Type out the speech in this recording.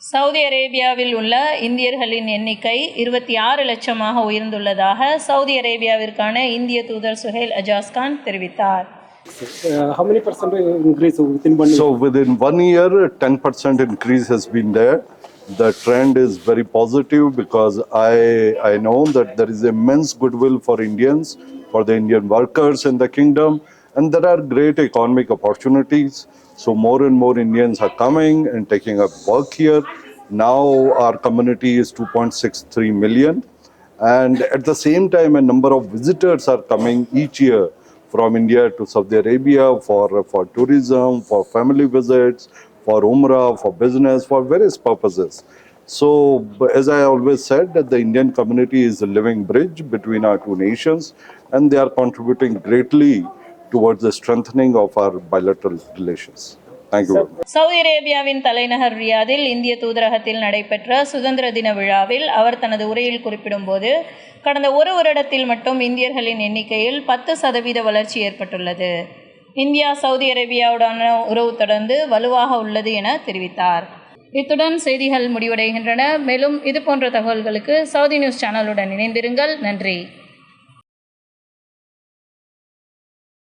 Saudi அரேபியாவில் உள்ள இந்தியர்களின் எண்ணிக்கை இருபத்தி ஆறு லட்சமாக உயர்ந்துள்ளதாக சவுதி அரேபியாவிற்கான இந்திய தூதர் சுஹேல் அஜாஸ்கான் தெரிவித்தார் Uh, how many percent increase within one year? So within one year, 10% increase has been there. The trend is very positive because I I know that there is immense goodwill for Indians, for the Indian workers in the kingdom, and there are great economic opportunities. So more and more Indians are coming and taking up work here. Now our community is 2.63 million, and at the same time, a number of visitors are coming each year from India to Saudi Arabia for, for tourism, for family visits, for Umrah, for business, for various purposes. So, as I always said, that the Indian community is a living bridge between our two nations, and they are contributing greatly towards the strengthening of our bilateral relations. Saudi அரேபியாவின் தலைநகர் ரியாதில் இந்திய தூதரகத்தில் நடைபெற்ற சுதந்திர தின விழாவில் அவர் தனது உரையில் குறிப்பிடும்போது கடந்த ஒரு வருடத்தில் மட்டும் இந்தியர்களின் எண்ணிக்கையில் பத்து சதவீத வளர்ச்சி ஏற்பட்டுள்ளது. இந்தியா சவுதி அரேபியாவுடான உறவு தொடர்ந்து வலுவாக உள்ளது என தெரிவித்தார். இத்துடன் செய்திகள் முடிவடைகின்றன. மேலும் இது போன்ற தகவல்களுக்கு சவுதி நியூஸ் சேனலுடன் இணைந்திருங்கள். நன்றி.